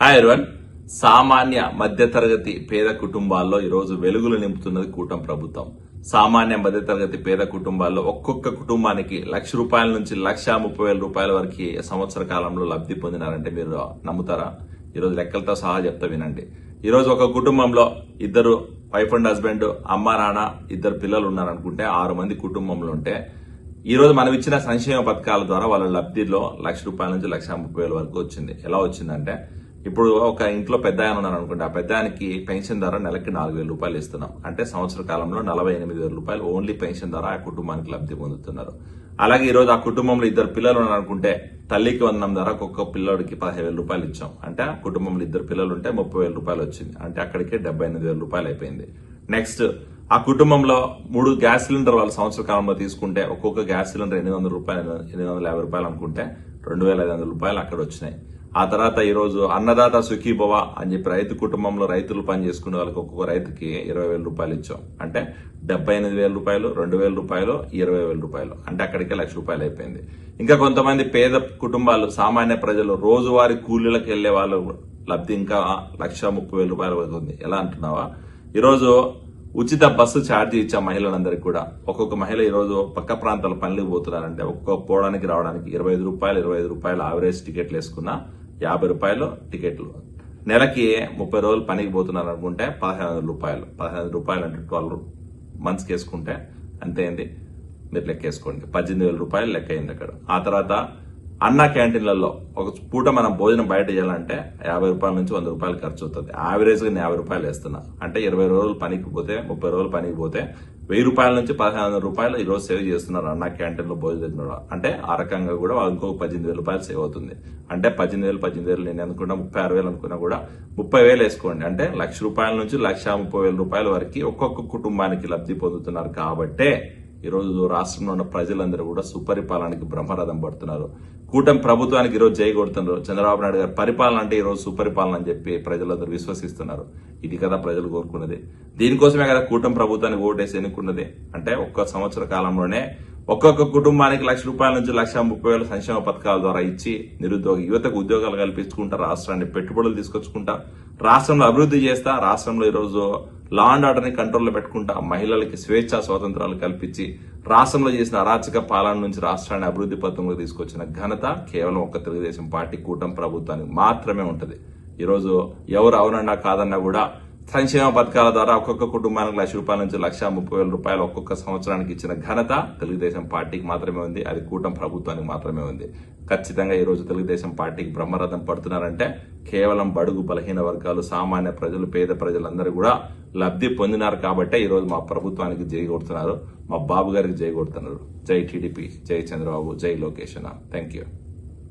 Hi అర్వన్ సామాన్య మధ్యతరగతి పేద కుటుంబాల్లో ఈరోజు వెలుగులు నింపుతున్నది కూటమి ప్రభుత్వం. సామాన్య మధ్యతరగతి పేద కుటుంబాల్లో ఒక్కొక్క కుటుంబానికి లక్ష రూపాయల నుంచి లక్ష ముప్పై వేల రూపాయల వరకు సంవత్సర కాలంలో లబ్ధి పొందినారంటే మీరు నమ్ముతారా? ఈరోజు లెక్కలతో సహా చెప్తా వినండి. ఈరోజు ఒక కుటుంబంలో ఇద్దరు వైఫ్ అండ్ హస్బెండ్ అమ్మ నాన్న ఇద్దరు పిల్లలు ఉన్నారనుకుంటే ఆరు మంది కుటుంబంలో ఉంటే ఈ రోజు మనం ఇచ్చిన సంక్షేమ పథకాల ద్వారా వాళ్ళ లబ్ధిలో లక్ష రూపాయల నుంచి లక్ష ముప్పై వేల వరకు వచ్చింది. ఎలా వచ్చిందంటే ఇప్పుడు ఒక ఇంట్లో పెద్ద ఆయన ఉన్నారు అనుకుంటే ఆ పెద్ద ఆయనకి పెన్షన్ ధర నెలకి నాలుగు వేల రూపాయలు ఇస్తున్నాం. అంటే సంవత్సర కాలంలో నలభై ఎనిమిది వేల రూపాయలు ఓన్లీ పెన్షన్ ద్వారా ఆ కుటుంబానికి లబ్ధి పొందుతున్నారు. అలాగే ఈరోజు ఆ కుటుంబంలో ఇద్దరు పిల్లలు అనుకుంటే తల్లికి వందనం ద్వారా ఒక్కొక్క పిల్లోడికి పదిహేను వేల రూపాయలు ఇచ్చాం. అంటే ఆ కుటుంబంలో ఇద్దరు పిల్లలు ఉంటే ముప్పై వేల రూపాయలు వచ్చింది. అంటే అక్కడికే డెబ్బై ఎనిమిది వేల రూపాయలు అయిపోయింది. నెక్స్ట్ ఆ కుటుంబంలో మూడు గ్యాస్ సిలిండర్ వాళ్ళ సంవత్సర కాలంలో తీసుకుంటే ఒక్కొక్క గ్యాస్ సిలిండర్ ఎనిమిది వందల రూపాయలు ఎనిమిది వందల యాభై రూపాయలు అనుకుంటే రెండు వేల ఐదు వందల రూపాయలు అక్కడ వచ్చినాయి. ఆ తర్వాత ఈరోజు అన్నదాత సుఖీభవ అని చెప్పి రైతు కుటుంబంలో రైతులు పని చేసుకునే వాళ్ళకి ఒక్కొక్క రైతుకి ఇరవై వేల రూపాయలు ఇచ్చాం. అంటే డెబ్బై ఎనిమిది వేల రూపాయలు రెండు వేల రూపాయలు ఇరవై వేల రూపాయలు. అంటే అక్కడికే లక్ష రూపాయలు అయిపోయింది. ఇంకా కొంతమంది పేద కుటుంబాలు సామాన్య ప్రజలు రోజువారీ కూలీలకు వెళ్ళే వాళ్ళు లబ్ధి ఇంకా లక్ష ముప్పై వేల రూపాయలు అవుతుంది ఎలా అంటున్నావా? ఈరోజు ఉచిత బస్సు ఛార్జీ ఇచ్చే మహిళలందరికీ కూడా. ఒక్కొక్క మహిళ ఈ రోజు పక్క ప్రాంతాల పనులకు పోతున్నారంటే ఒక్కొక్క పోవడానికి రావడానికి ఇరవై ఐదు రూపాయలు ఇరవై ఐదు రూపాయలు ఆవరేజ్ టికెట్లు వేసుకున్నా యాభై రూపాయలు టికెట్లు. నెలకి ముప్పై రోజులు పనికి పోతున్నారు అనుకుంటే పదహైదు వందల రూపాయలు. పదిహేను రూపాయలు అంటే ట్వెల్వ్ మంత్స్కి వేసుకుంటే అంతే మీరు లెక్కేసుకోండి. పద్దెనిమిది వేల రూపాయలు లెక్క అయింది అక్కడ. ఆ తర్వాత అన్న క్యాంటీన్లలో ఒక పూట మనం భోజనం బయట చేయాలంటే యాభై రూపాయల నుంచి వంద రూపాయలు ఖర్చు అవుతుంది. యావరేజ్గా నేను యాభై రూపాయలు వేస్తున్నా. అంటే ఇరవై రోజులు పనికి పోతే ముప్పై రోజులు పనికి పోతే వెయ్యి రూపాయల నుంచి పదిహేను వందల రూపాయలు ఈరోజు సేవ్ చేస్తున్నారు అన్న క్యాంటీన్లో భోజనం తినడం. అంటే ఆ రకంగా కూడా ఇంకొక పద్దెనిమిది వేల రూపాయలు సేవ్ అవుతుంది. అంటే పద్దెనిమిది వేలు పద్దెనిమిది వేలు నేను అనుకున్నా ముప్పై ఆరు వేలు అనుకున్నా కూడా ముప్పై వేలు వేసుకోండి. అంటే లక్ష రూపాయల నుంచి లక్ష ముప్పై వేల రూపాయల వరకు ఒక్కొక్క కుటుంబానికి లబ్ధి పొందుతున్నారు కాబట్టే ఈ రోజు రాష్ట్రంలో ఉన్న ప్రజలందరూ కూడా సుపరిపాలనకి బ్రహ్మరథం పడుతున్నారు. కూటమి ప్రభుత్వానికి ఈరోజు జైకొడుతున్నారు చంద్రబాబు నాయుడు గారు పరిపాలన అంటే ఈరోజు సుపరిపాలన అని చెప్పి ప్రజలందరూ విశ్వసిస్తున్నారు. ఇది కదా ప్రజలు కోరుకున్నది. దీనికోసమే కదా కూటమి ప్రభుత్వానికి ఓటేసి ఎన్నుకున్నది. అంటే ఒక్క సంవత్సర కాలంలోనే ఒక్కొక్క కుటుంబానికి లక్ష రూపాయల నుంచి లక్ష ముప్పై వేల సంక్షేమ పథకాల ద్వారా ఇచ్చి నిరుద్యోగ యువతకు ఉద్యోగాలు కల్పించుకుంటా రాష్ట్రాన్ని పెట్టుబడులు తీసుకొచ్చుకుంటా రాష్ట్రంలో అభివృద్ధి చేస్తా రాష్ట్రంలో ఈరోజు లా అండ్ ఆర్డర్ని కంట్రోల్లో పెట్టుకుంటా మహిళలకి స్వేచ్ఛ స్వాతంత్రాలు కల్పించి రాష్ట్రంలో చేసిన అరాచక పాలన నుంచి రాష్ట్రాన్ని అభివృద్ధి పథంలో తీసుకొచ్చిన ఘనత కేవలం ఒక్క తెలుగుదేశం పార్టీ కూటమి ప్రభుత్వానికి మాత్రమే ఉంటుంది. ఈరోజు ఎవరు అవునన్నా కాదన్నా కూడా సంక్షేమ పథకాల ద్వారా ఒక్కొక్క కుటుంబానికి లక్ష రూపాయల నుంచి లక్ష ముప్పై వేల రూపాయలు ఒక్కొక్క సంవత్సరానికి ఇచ్చిన ఘనత తెలుగుదేశం పార్టీకి మాత్రమే ఉంది. అది కూటమి ప్రభుత్వానికి మాత్రమే ఉంది. ఖచ్చితంగా ఈరోజు తెలుగుదేశం పార్టీకి బ్రహ్మరథం పడుతున్నారంటే కేవలం బడుగు బలహీన వర్గాలు సామాన్య ప్రజలు పేద ప్రజలందరూ కూడా లబ్ధి పొందినారు కాబట్టే ఈరోజు మా ప్రభుత్వానికి జయగొడుతున్నారు మా బాబు గారికి జయగొడుతున్నారు జై టీడీపీ జై చంద్రబాబు జై లోకేష్ థ్యాంక్ యూ